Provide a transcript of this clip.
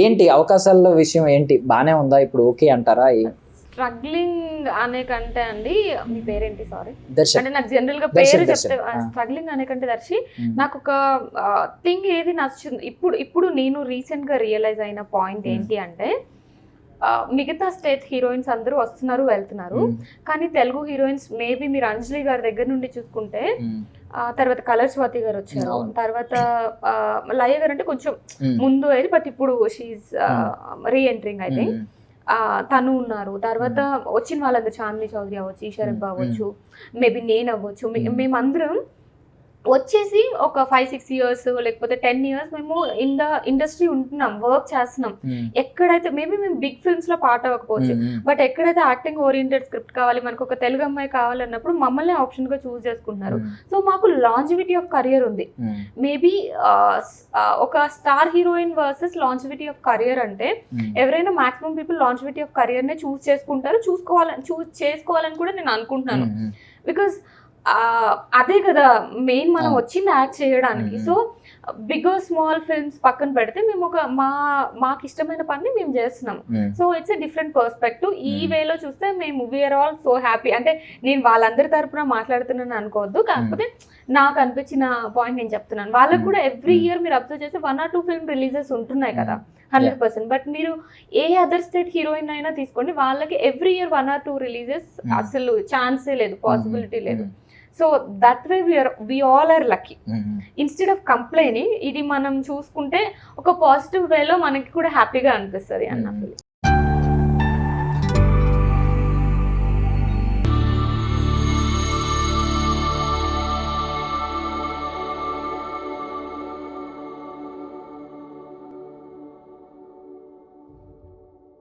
ఏంటి? అవకాశాల విషయం ఏంటి? బానే ఉందా? ఇప్పుడు ఓకే అంటారా? స్ట్రగ్లింగ్ అనే కంటే అండి మీ పేరేంటి? సారీ అంటే నాకు జనరల్గా పేరు. చెప్తే. స్ట్రగ్లింగ్ అనే కంటే దర్శి. నాకు ఒక థింగ్ ఏది నచ్చుతుంది ఇప్పుడు ఇప్పుడు నేను రీసెంట్గా రియలైజ్ అయిన పాయింట్. ఏంటి అంటే మిగతా స్టేట్ హీరోయిన్స్ అందరూ వస్తున్నారు వెళ్తున్నారు. కానీ తెలుగు హీరోయిన్స్ మేబీ మీరు అంజలి గారి దగ్గర నుండి చూసుకుంటే తర్వాత కలర్ స్వాతి గారు వచ్చారు. తర్వాత లయ గారు అంటే కొంచెం ముందు అయ్యి బట్ ఇప్పుడు షీఈ్ రీ ఎంట్రింగ్ ఉమ్, తను ఉన్నారు. తర్వాత వచ్చిన వాళ్ళందరూ చాందిని చౌదరి అవ్వచ్చు Hmm. అవ్వచ్చు మేబీ నేను అవ్వచ్చు. మేమందరం వచ్చేసి ఒక ఫైవ్ సిక్స్ ఇయర్స్ లేకపోతే టెన్ ఇయర్స్ మేము ఇన్ ద ఇండస్ట్రీ ఉంటున్నాం వర్క్ చేస్తున్నాం. ఉమ్, ఎక్కడైతే మేబీ మేము బిగ్ ఫిల్మ్స్లో పార్ట్ అవ్వకపోవచ్చు. ఉమ్, ఉమ్, బట్ ఎక్కడైతే యాక్టింగ్ ఓరియంటెడ్ స్క్రిప్ట్ కావాలి మనకు ఒక తెలుగు అమ్మాయి కావాలన్నప్పుడు మమ్మల్ని ఆప్షన్గా చూస్ చేసుకుంటున్నారు. సో మాకు లాంజివిటీ ఆఫ్ కెరియర్ ఉంది. మేబీ ఒక star heroine versus longevity of career అంటే ఎవరైనా maximum people longevity of career నే చూస్ చేసుకుంటారు. చూసుకోవాలని చూస్ చేసుకోవాలని కూడా నేను అనుకుంటున్నాను. బికాస్ అదే కదా మెయిన్ మనం. వచ్చింది యాక్ట్ చేయడానికి. సో బిగ్ స్మాల్ ఫిల్మ్స్ పక్కన పెడితే మేము ఒక మా మాకు ఇష్టమైన పని మేము చేస్తున్నాం. So it's a different perspective ఈ. వేలో చూస్తే మేము వీఆర్ ఆల్ సో హ్యాపీ అంటే నేను వాళ్ళందరి తరపున మాట్లాడుతున్నాను అనుకోవద్దు. కాకపోతే నాకు అనిపించిన పాయింట్ నేను చెప్తున్నాను. వాళ్ళకి. కూడా ఎవ్రీ. ఇయర్ మీరు అబ్జర్వ్ చేస్తే one or two film releases ఉంటున్నాయి కదా. హండ్రెడ్ పర్సెంట్ బట్ మీరు ఏ అదర్ స్టేట్ హీరోయిన్ అయినా తీసుకోండి. వాళ్ళకి every year one or two releases. అసలు ఛాన్సే లేదు పాసిబిలిటీ లేదు. So that way we're we all are lucky. Instead of complaining ఇది మనం చూసుకుంటే ఒక పాజిటివ్ వేలో మనకి కూడా హ్యాపీగా అనిపిస్తుంది అన్న మ్మ్.